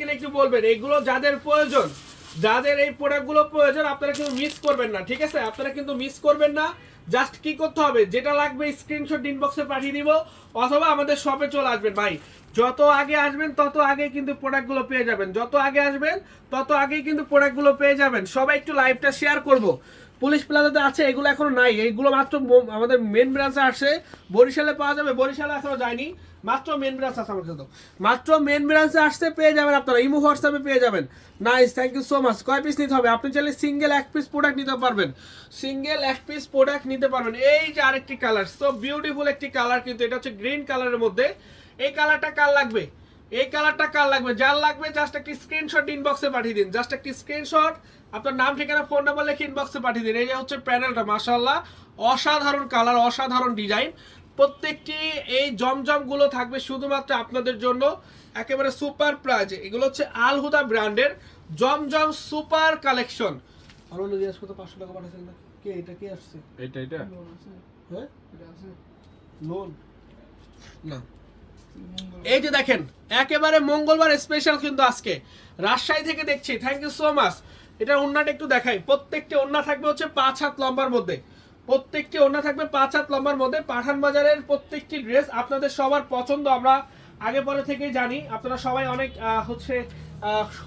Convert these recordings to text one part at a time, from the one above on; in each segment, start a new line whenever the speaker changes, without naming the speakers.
কিনা একটু বলবেন, এগুলো যাদের প্রয়োজন, যাদের এই প্রোডাক্টগুলো প্রয়োজন, আপনারা কিন্তু মিস করবেন না, ঠিক আছে? আপনারা কিন্তু মিস করবেন না। জাস্ট কি করতে হবে? যেটা লাগবে স্ক্রিনশট ইনবক্সে পাঠিয়ে দিব, অথবা আমাদের শপে চলে আসবেন। ভাই, যত আগে আসবেন, তত আগে কিন্তু প্রোডাক্টগুলো পেয়ে যাবেন। যত আগে আসবেন, তত আগেই কিন্তু প্রোডাক্টগুলো পেয়ে যাবেন। সবাই একটু লাইভটা শেয়ার করব। পুলিশ প্লাজাতে আছে, এগুলো এখনও নাই। এইগুলো মাত্র আমাদের মেন ব্রাঞ্চে আসে। বরিশালে পাওয়া যাবে। বরিশালে এখনও যায়নি। মাত্র মেন ব্রাঞ্চ আছে আমার কাছে মাত্র মেন ব্রাঞ্চে আসতে পেয়ে যাবেন আপনারা, ইমো হোয়াটসঅ্যাপে পেয়ে যাবেন। Nice thank you so much কয় পিস নিতে হবে? আপনি চাইলে সিঙ্গেল এক পিস প্রোডাক্ট নিতে পারবেন। সিঙ্গেল এক পিস প্রোডাক্ট নিতে পারবেন। এই যে আরেকটি কালার সো বিউটিফুল একটি কালার কিন্তু এটা হচ্ছে গ্রিন কালারের মধ্যে। এই কালারটা কার লাগবে? এই কালারটা কার লাগবে? যার লাগবে জাস্ট একটি স্ক্রিনশট ইনবক্সে পাঠিয়ে দিন। জাস্ট একটি স্ক্রিনশট আপনার নাম, ঠিকানা ফোন নাম্বার লিখে ইনবক্সে পাঠিয়ে দিন। এই যে হচ্ছে প্যানেলটা মাশাআল্লাহ। অসাধারণ কালার অসাধারণ ডিজাইন প্রত্যেকটি এই জমজমগুলো থাকবে শুধুমাত্র আপনাদের জন্য। একেবারে সুপার প্রাইজে। এগুলো হচ্ছে আল আলহুদা ব্র্যান্ডের জমজম সুপার কালেকশন। আর অন্য জিজ্ঞেস করতে পাঁচশো টাকা পাঠাচ্ছেন না? কে? এটা কে আসছে?
এটা এটা
হ্যাঁ লোন না। এই যে দেখেন একেবারে মঙ্গলবার স্পেশাল কিন্তু আজকে। রাজশাহী থেকে দেখছি। থ্যাংক ইউ সো মাচ এটা ওন্নাটা একটু দেখাই। প্রত্যেকটি ওন্না থাকবে হচ্ছে পাঁচ হাত লম্বার মধ্যে। প্রত্যেকটি ওন্না থাকবে পাঁচ হাত লম্বার মধ্যে। পাঠান বাজারের প্রত্যেকটি ড্রেস আপনাদের সবার পছন্দ, আমরা আগে পরে থেকেই জানি। আপনারা সবাই অনেক হচ্ছে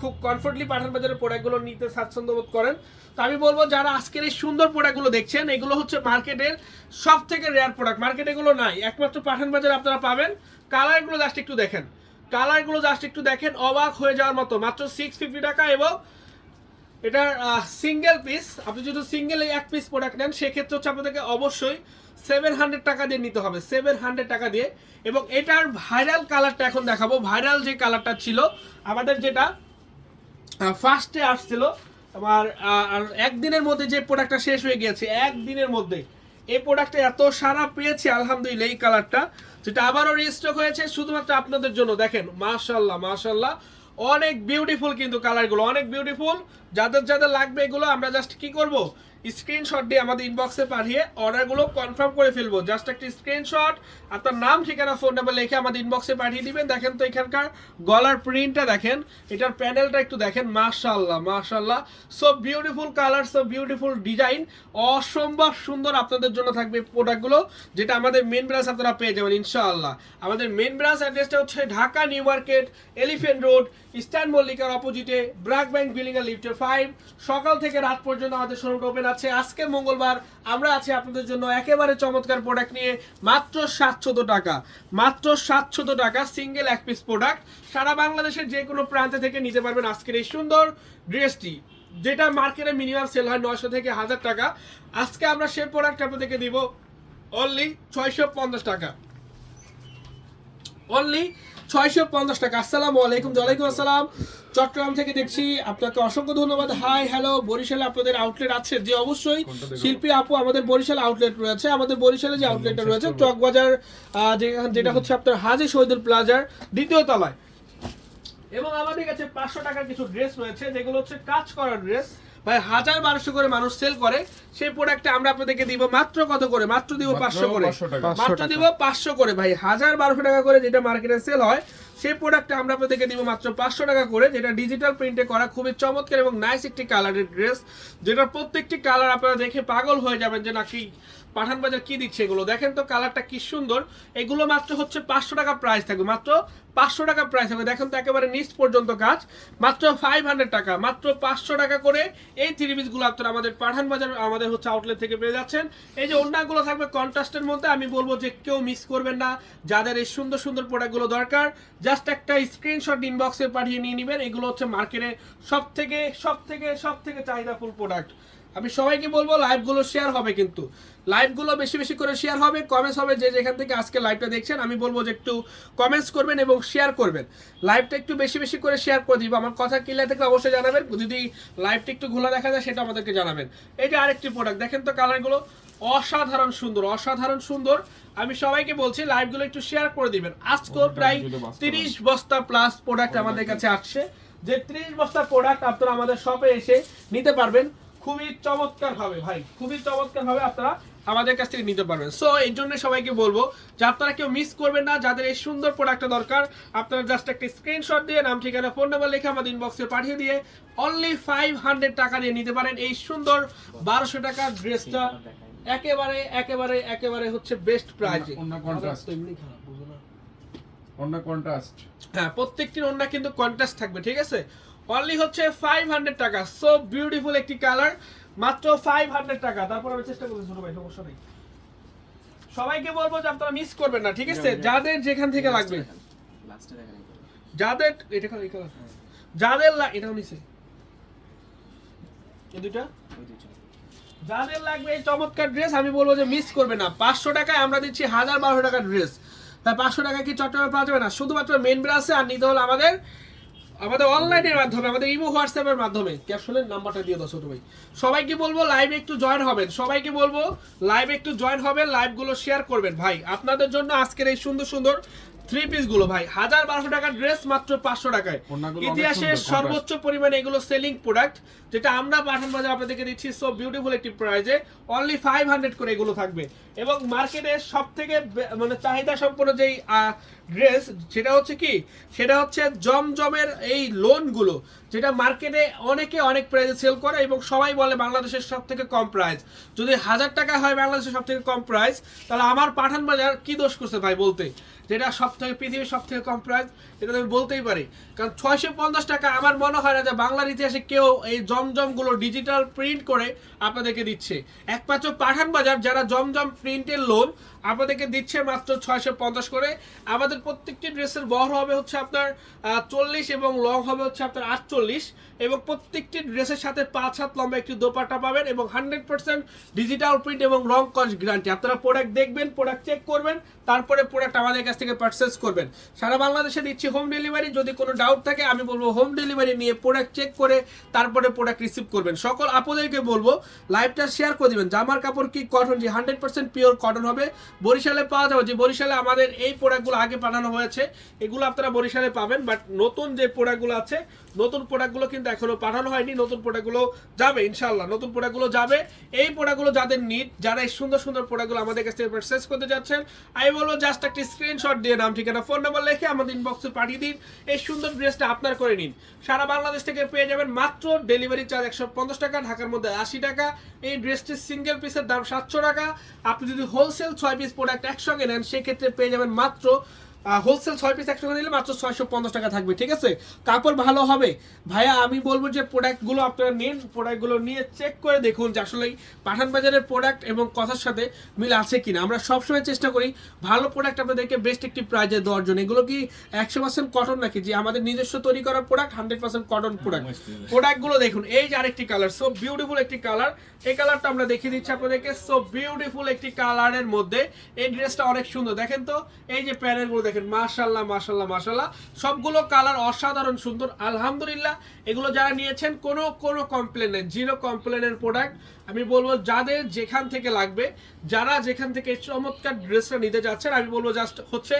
খুব কমফোর্টলি পাঠান বাজারের প্রোডাক্টগুলো নিতে স্বাচ্ছন্দ্য বোধ করেন। তো আমি বলব, যারা আজকের এই সুন্দর প্রোডাক্টগুলো দেখছেন, এগুলো হচ্ছে মার্কেটের সব থেকে রেয়ার প্রোডাক্ট মার্কেটে এগুলো নাই, একমাত্র পাঠান বাজারে আপনারা পাবেন। কালারগুলো জাস্ট একটু দেখেন। কালারগুলো জাস্ট একটু দেখেন, অবাক হয়ে যাওয়ার মতো। মাত্র সিক্স ফিফটি টাকা এবং এটার সিঙ্গেল পিস আপনি যদি সিঙ্গেল এক পিস প্রোডাক্ট নেন, সেক্ষেত্রে হচ্ছে আপনাদেরকে অবশ্যই সেভেন হান্ড্রেড টাকা দিয়ে নিতে হবে সেভেন হান্ড্রেড টাকা দিয়ে। এবং এটার ভাইরাল কালারটা এখন দেখাবো। ভাইরাল যে কালারটা ছিল, আমাদের যেটা ফার্স্টে আসছিল, আমার একদিনের মধ্যে যে প্রোডাক্টটা শেষ হয়ে গিয়েছে, একদিনের মধ্যে। এই প্রোডাক্টটা এত সারা পেয়েছে, আলহামদুলিল্লাহ, এই কালারটা যেটা আবারও রিস্টক হয়েছে, শুধুমাত্র আপনাদের জন্য। দেখেন মাশাল্লাহ মাশাল্লাহ অনেক বিউটিফুল কিন্তু কালারগুলো অনেক বিউটিফুল যাদের যাদের লাগবে এগুলো, আমরা জাস্ট কি করব? স্ক্রিনশট দিয়ে আমাদের ইনবক্সে পাঠিয়ে অর্ডারগুলো কনফার্ম করে ফেলব। জাস্ট একটি স্ক্রিনশট আপনার নাম, ঠিকানা ফোন নাম্বার লিখে আমাদের ইনবক্সে পাঠিয়ে দিবেন। দেখেন তো এখানকার গলার প্রিন্টটা দেখেন, এটার প্যানেলটা একটু দেখেন। মাশাল্লাহ মাশাল্লাহ so beautiful colour so beautiful design অসম্ভব সুন্দর আপনাদের জন্য থাকবে প্রোডাক্টগুলো যেটা আমাদের মেন ব্রাঞ্চ আপনারা পেয়ে যাবেন, ইনশাআল্লাহ। আমাদের মেন ব্রাঞ্চ অ্যাড্রেসটা হচ্ছে Dhaka New Market Elephant Road Eastern মল্লিকার অপোজিটে ব্রাক ব্যাংক বিল্ডিং এর লিফটের ফাইভ। সকাল থেকে রাত পর্যন্ত আমাদের শোরুমটা ওপেন আছে। আজকে মঙ্গলবার আমরা আছি আপনাদের জন্য একেবারে চমৎকার প্রোডাক্ট নিয়ে মাত্র সাতশত টাকা। মাত্র সাতশত টাকা সিঙ্গেল এক পিস প্রোডাক্ট সারা বাংলাদেশের যে কোনো প্রান্তে থেকে নিতে পারবেন আজকের এই সুন্দর ড্রেসটি যেটা মার্কেটে মিনিমাম সেল হয় নয়শো থেকে হাজার টাকা। আজকে আমরা সেই প্রোডাক্ট আপনাদেরকে দিব অনলি ছয়শো পঞ্চাশ টাকা। অনলি ছয়শো পঞ্চাশ টাকা। আসসালামু আলাইকুম, ওয়ালাইকুম আসসালাম। চট্টগ্রাম থেকে দেখছি আপনাকে অসংখ্য ধন্যবাদ। হাই হ্যালো বরিশালে আপনাদের আউটলেট আছে। যে অবশ্যই। শিল্পী আপু আমাদের বরিশাল আউটলেট রয়েছে। আমাদের বরিশালে যে আউটলেটটা রয়েছে চকবাজার যেটা হচ্ছে আপনার হাজি শহীদুল প্লাজার দ্বিতীয় তলায়। এবং আমাদের কাছে পাঁচশো টাকার কিছু ড্রেস রয়েছে যেগুলো হচ্ছে কাজ করার ড্রেস ভাই হাজার বারোশো করে মানুষ সেল করে। সেই প্রোডাক্টটা আমরা আপনাদেরকে দিব মাত্র কত করে? মাত্র দিব পাঁচশো করে। মাত্র দিব পাঁচশো করে। ভাই হাজার বারোশো টাকা করে যেটা মার্কেটে সেল হয় সেই প্রোডাক্টটা আমরা আপনাদেরকে দিব মাত্র পাঁচশো টাকা করে, যেটা ডিজিটাল প্রিন্টে করা খুবই চমৎকার এবং নাইস একটি কালারের ড্রেস যেটা প্রত্যেকটি কালার আপনারা দেখে পাগল হয়ে যাবেন যে নাকি পাঠান বাজার কি দিচ্ছে এগুলো। দেখেন তো কালারটা কি সুন্দর। এগুলো মাত্র হচ্ছে পাঁচশো টাকা প্রাইস থাকবে, মাত্র পাঁচশো টাকা প্রাইস থাকবে। দেখেন তো একেবারে নিচ পর্যন্ত কাজ মাত্র ফাইভ হান্ড্রেড টাকা, মাত্র পাঁচশো টাকা করে এই থ্রি পিসগুলো আপনারা আমাদের পাঠান বাজার, আমাদের হচ্ছে আউটলেট থেকে পেয়ে যাচ্ছেন। এই যে অন্যগুলো থাকবে কন্ট্রাস্টের মধ্যে, আমি বলব যে কেউ মিস করবেন না। যাদের এই সুন্দর সুন্দর প্রোডাক্টগুলো দরকার জাস্ট একটা স্ক্রিনশট ইনবক্সে পাঠিয়ে নিয়ে নেবেন। এগুলো হচ্ছে মার্কেটে সব থেকে সব থেকে সব থেকে চাহিদাফুল প্রোডাক্ট আমি সবাইকে বলব লাইভগুলো শেয়ার হবে কিন্তু। লাইভগুলো বেশি বেশি করে শেয়ার হবে কমেন্টস হবে যে যেখান থেকে আজকে লাইভটা দেখছেন। আমি বলব যে একটু কমেন্টস করবেন এবং শেয়ার করবেন। লাইভটা একটু বেশি বেশি করে শেয়ার করে দিব। আমার কথা ক্লিয়ার থেকে অবশ্যই জানাবেন। যদি লাইভটা একটু ঘোলা দেখা যায়, সেটা আমাদেরকে জানাবেন। যে আরেকটি প্রোডাক্ট দেখেন তো কালারগুলো অসাধারণ সুন্দর অসাধারণ সুন্দর। আমি সবাইকে বলছি লাইভগুলো একটু শেয়ার করে দিবেন। আজকেও প্রায় তিরিশ বস্তা প্লাস প্রোডাক্ট আমাদের কাছে আসছে। যে ত্রিশ বস্তা প্রোডাক্ট আপনারা আমাদের শপে এসে নিতে পারবেন খুবই চমৎকার ভাবে ভাই খুবই চমৎকার ভাবে আপনারা আমাদের কাছ থেকে নিতে পারবেন। সো এই জন্য সবাইকে বলব যে আপনারা কেউ মিস করবেন না যাদের এই সুন্দর প্রোডাক্টটা দরকার আপনারা জাস্ট একটা স্ক্রিনশট দিয়ে নাম ঠিকানা ফোন নাম্বার লিখে আমাদের ইনবক্সে পাঠিয়ে দিয়ে অনলি ফাইভ হান্ড্রেড টাকা দিয়ে নিতে পারেন এই সুন্দর বারোশো টাকার ড্রেসটা একেবারে একেবারে একেবারে হচ্ছে বেস্ট প্রাইজে
অন্য contrast। অন্য কন্ট্রাস্ট
হ্যাঁ প্রত্যেকটির ওন্না কিন্তু কন্ট্রাস্ট থাকবে ঠিক আছে? অনলি হচ্ছে ফাইভ হান্ড্রেড টাকা। সো বিউটিফুল একটি কালার মাত্র ফাইভ হান্ড্রেড টাকা। তারপর আমি চেষ্টা করছি ছোট ভাই সমস্যা নেই। সবাইকে বলব যে আপনারা মিস করবেন না ঠিক আছে? যাদের যেখান থেকে লাগবে। যাদের এটা এই কালার। যাদের লা- এটাও নিছে। এই দুইটা?
ওই দুইটা।
যাদের লাগবে এই চমৎকার ড্রেস আমি বলব যে মিস করবে না। পাঁচশো টাকায় আমরা দিচ্ছি হাজার বারোশো টাকার ড্রেস তাই পাঁচশো টাকা কি চট্টগ্রামে পাওয়া যাবে না? শুধুমাত্র মেন ব্রাসে আর নিতে হলে আমাদের আমাদের অনলাইনের মাধ্যমে, আমাদের ইমো হোয়াটসঅ্যাপের মাধ্যমে। ক্যাপশনের নাম্বারটা দিয়ে দাও ছোট ভাই। সবাইকে বলব লাইভে একটু জয়েন হবেন। সবাইকে বলব লাইভে একটু জয়েন হবেন লাইভগুলো শেয়ার করবেন। ভাই, আপনাদের জন্য আজকের এই সুন্দর সুন্দর থ্রি পিসগুলো ভাই হাজার বারোশো টাকার ড্রেস মাত্র পাঁচশো টাকায়। সর্বোচ্চ পরিমাণে এগুলো সেলিং প্রোডাক্ট যেটা আমরা পাঠান বাজার আপনাদেরকে দিচ্ছি সো বিউটিফুল একটি প্রাইজে অনলি ফাইভ হান্ড্রেড করে এগুলো থাকবে। এবং মার্কেটে সব থেকে মানে চাহিদা সম্পন্ন যেই ড্রেস সেটা হচ্ছে কি? সেটা হচ্ছে জমজমের এই লোনগুলো যেটা মার্কেটে অনেকে অনেক প্রাইজে সেল করে এবং সবাই বলে বাংলাদেশের সব থেকে কম প্রাইস যদি হাজার টাকা হয় বাংলাদেশের সব থেকে কম প্রাইস তাহলে আমার পাঠান বাজার কি দোষ করছে ভাই বলতে? যেটা সব থেকে পৃথিবীর সব থেকে কম প্রাইস এটা আমি বলতেই পারি। কারণ ছয়শো পঞ্চাশ টাকা আমার মনে হয় না যে বাংলার ইতিহাসে কেউ এই জমজমগুলো ডিজিটাল প্রিন্ট করে আপনাদেরকে দিচ্ছে। একমাত্র পাঠান বাজার যারা জমজম প্রিন্টের লোন আপনাদেরকে দিচ্ছে মাত্র ছয়শো পঞ্চাশ করে। আমাদের প্রত্যেকটি ড্রেসের বহর হবে হচ্ছে আপনার চল্লিশ এবং লং হবে হচ্ছে আপনার আটচল্লিশ। এবং প্রত্যেকটি ড্রেসের সাথে পাঁচ হাত লম্বা একটি দোপাট্টা পাবেন এবং হান্ড্রেড পার্সেন্ট ডিজিটাল প্রিন্ট এবং রং কস গ্যারান্টি। আপনারা প্রোডাক্ট দেখবেন প্রোডাক্ট চেক করবেন, তারপরে প্রোডাক্ট আমাদের কাছ থেকে পারচেস করবেন। সারা বাংলাদেশে দিচ্ছি হোম ডেলিভারি যদি কোনো ডাউট থাকে, আমি বলব হোম ডেলিভারি নিয়ে প্রোডাক্ট চেক করে তারপরে প্রোডাক্ট রিসিভ করবেন। সকল আপুদেরকে বলব লাইভটা শেয়ার করে দিবেন। জামার কাপড় কি কটন যে হান্ড্রেড পার্সেন্ট পিওর কটন হবে। বরিশালে পাওয়া যাবে। যে বরিশালে আমাদের এই প্রোডাক্টগুলো আগে পাঠানো হয়েছে, এগুলো আপনারা বরিশালে পাবেন বাট নতুন যে প্রোডাক্টগুলো আছে নতুন প্রোডাক্টগুলো কিন্তু এখনও পাঠানো হয়নি, নতুন প্রোডাক্টগুলো যাবে ইনশাল্লাহ নতুন প্রোডাক্টগুলো যাবে। এই প্রোডাক্টগুলো যাদের নিড যারা এই সুন্দর সুন্দর প্রোডাক্টগুলো আমাদের কাছ থেকে পারচেস করতে যাচ্ছেন, আমি বলব জাস্ট একটা স্ক্রিনশট দিয়ে নাম, ঠিকানা ফোন নাম্বার লিখে আমাদের ইনবক্সে পাঠিয়ে দিন। এই সুন্দর ড্রেসটা আপনার করে নিন। সারা বাংলাদেশ থেকে পেয়ে যাবেন মাত্র ডেলিভারি চার্জ একশো পঞ্চাশ টাকা, ঢাকার মধ্যে আশি টাকা। এই ড্রেসটির সিঙ্গেল পিসের দাম সাতশো টাকা। আপনি যদি হোলসেল ছয় পিস প্রোডাক্ট একসঙ্গে নেন, সেক্ষেত্রে পেয়ে যাবেন মাত্র হোলসেল ছয় পিস একসঙ্গে নিলে মাত্র ছয়শো পঞ্চাশ টাকা থাকবে ঠিক আছে? কাপড় ভালো হবে। ভাইয়া আমি বলব যে প্রোডাক্টগুলো আপনারা নিন প্রোডাক্টগুলো নিয়ে চেক করে দেখুন যে আসলে পাঠান বাজারের প্রোডাক্ট এবং কথার সাথে মিল আছে কিনা। আমরা সবসময় চেষ্টা করি ভালো প্রোডাক্ট আপনাদেরকে বেস্ট একটি প্রাইজে দেওয়ার জন্য। এগুলো কি একশো পার্সেন্ট কটন নাকি? যে আমাদের নিজস্ব তৈরি করা product hundred percent cotton product প্রোডাক্টগুলো দেখুন এই যে আরেকটি কালার সো বিউটিফুল একটি কালার এই কালারটা আমরা দেখিয়ে দিচ্ছি আপনাদেরকে সো বিউটিফুল একটি কালারের মধ্যে। এই ড্রেসটা অনেক সুন্দর। দেখেন তো এই যে প্যানেলগুলো দেখেন। মাশাল্লাহ মাশাল্লাহ মাশাল্লাহ সবগুলো কালার অসাধারণ, সুন্দর। আলহামদুলিল্লাহ, এগুলো যারা নিয়েছেন, কোনো কোনো কমপ্লেন নেই জিরো কমপ্লেনের প্রোডাক্ট আমি বলব, যাদের যেখান থেকে লাগবে, যারা যেখান থেকে চমৎকার ড্রেসটা নিতে যাচ্ছেন, আমি বলব জাস্ট হচ্ছে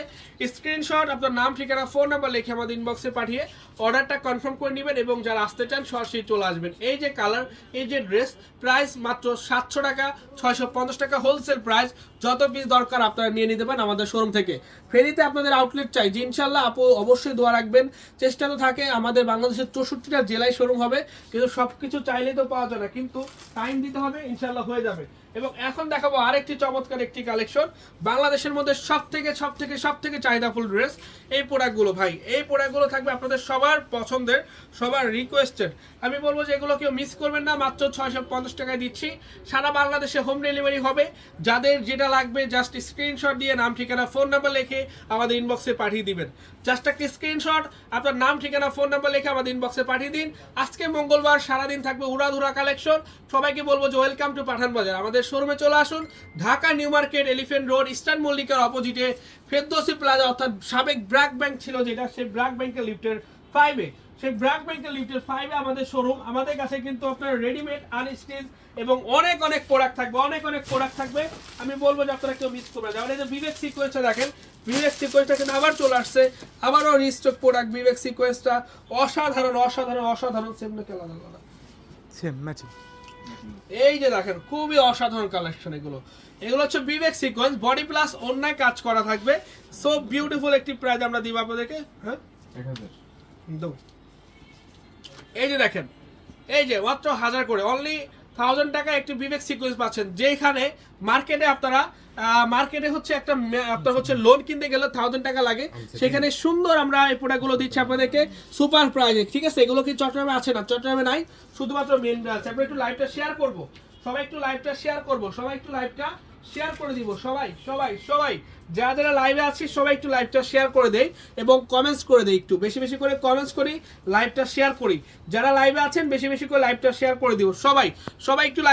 স্ক্রিনশট আপনার নাম, ঠিকানা ফোন নাম্বার লিখে আমাদের ইনবক্সে পাঠিয়ে অর্ডারটা কনফার্ম করে নেবেন এবং যারা আসতে চান, সরাসরি চলে আসবেন। এই যে কালার এই যে ড্রেস প্রাইস মাত্র সাতশো টাকা, ছয়শো পঞ্চাশ টাকা হোলসেল প্রাইস যত পিস দরকার আপনারা নিয়ে নিতে পারেন আমাদের শোরুম থেকে। ফেরিতে আপনাদের আউটলেট চাই, যে ইনশাল্লাহ আপু অবশ্যই দোয়া রাখবেন। চেষ্টা তো থাকে আমাদের বাংলাদেশের চৌষট্টিটা জেলায় শোরুম হবে, কিন্তু সব কিছু চাইলেই তো পাওয়া যায় না, কিন্তু টাইম দিতে হবে ইনশাল্লাহ হয়ে যাবে। এবং এখন দেখাবো আরেকটি চমৎকার একটি কালেকশন বাংলাদেশের মধ্যে সব থেকে সব থেকে সব থেকে চাহিদাফুল ড্রেস এই প্রোডাক্টগুলো ভাই। এই প্রোডাক্টগুলো থাকবে আপনাদের সবার পছন্দের, সবার রিকোয়েস্টেড আমি বলব যে এগুলো কেউ মিস করবেন না, মাত্র ছয়শো পঞ্চাশ টাকায় দিচ্ছি। সারা বাংলাদেশে হোম ডেলিভারি হবে। যাদের যেটা লাগবে জাস্ট স্ক্রিনশট দিয়ে নাম, ঠিকানা ফোন নাম্বার লিখে আমাদের ইনবক্সে পাঠিয়ে দিবেন। জাস্ট একটা স্ক্রিনশট, আপনার নাম, ঠিকানা, ফোন নাম্বার লিখে আমাদের ইনবক্সে পাঠিয়ে দিন। আজকে মঙ্গলবার সারাদিন থাকবে উড়াধুরা কালেকশন সবাইকে বলব যে ওয়েলকাম টু পাঠান বাজার। আমাদের শোরুমে চলে আসুন, Dhaka New Market Elephant Road Eastern মল্লিকার অপোজিটে ফেদ্দোসি প্লাজা অর্থাৎ সাবেক ব্র্যাক ব্যাংক ছিল যেটা, সেই ব্র্যাক ব্যাংকের লিফটের ফাইভে সেই ব্র্যাক ব্যাংকের লিফটের ফাইভে আমাদের শোরুম আমাদের কাছে কিন্তু আপনার রেডিমেড আনস্টিচ এবং অনেক অনেক প্রোডাক্ট থাকবে অনেক অনেক প্রোডাক্ট থাকবে। আমি বলব যে আপনারা কেউ মিস করবেন যেমন এই যে বিবেক সিকোয়েন্সটা দেখেন বিবেক সিকোয়েন্সটা কিন্তু আবার চলে আসছে। আবারও রিস্টক প্রোডাক্ট বিবেক সিকোয়েন্সটা অসাধারণ অসাধারণ অসাধারণ। সেম না কেলা
সেম ম্যাচিং
এই যে দেখেন খুবই অসাধারণ কালেকশন এগুলো। এগুলো হচ্ছে বিবেক সিকোয়েন্স বডি প্লাস অন্যায় কাজ করা থাকবে। সো বিউটিফুল একটি প্রাইজ আমরা দিব আপনাদেরকে হ্যাঁ? দাও। এই যে দেখেন এই যে মাত্র হাজার করে অনলি থাউজেন্ড টাকা একটি বিবেক সিকোয়েন্স পাচ্ছেন যেখানে মার্কেটে আপনারা মার্কেটে হচ্ছে একটা আপনার হচ্ছে লোন কিনতে গেলে থাউজেন্ড টাকা লাগে। সেখানে সুন্দর আমরা এই প্রোডাক্টগুলো দিচ্ছি আপনাদেরকে সুপার প্রাইজে ঠিক আছে? এগুলো কি চট্টগ্রামে আছে না? চট্টগ্রামে নাই শুধুমাত্র মেন আছে আমরা একটু লাইভটা শেয়ার করব। সবাই একটু লাইভটা শেয়ার করব সবাই একটু লাইভটা শেয়ার করে দিব, সবাই সবাই সবাই। যারা যারা লাইভে আছি, সবাই একটু লাইভটা শেয়ার করে দেই এবং কমেন্টস করে দেই একটু। বেশি বেশি করে কমেন্টস করি লাইভটা শেয়ার করি। যারা লাইভে আছেন, বেশি বেশি করে লাইভটা শেয়ার করে দিব, সবাই সবাই একটু লাইভ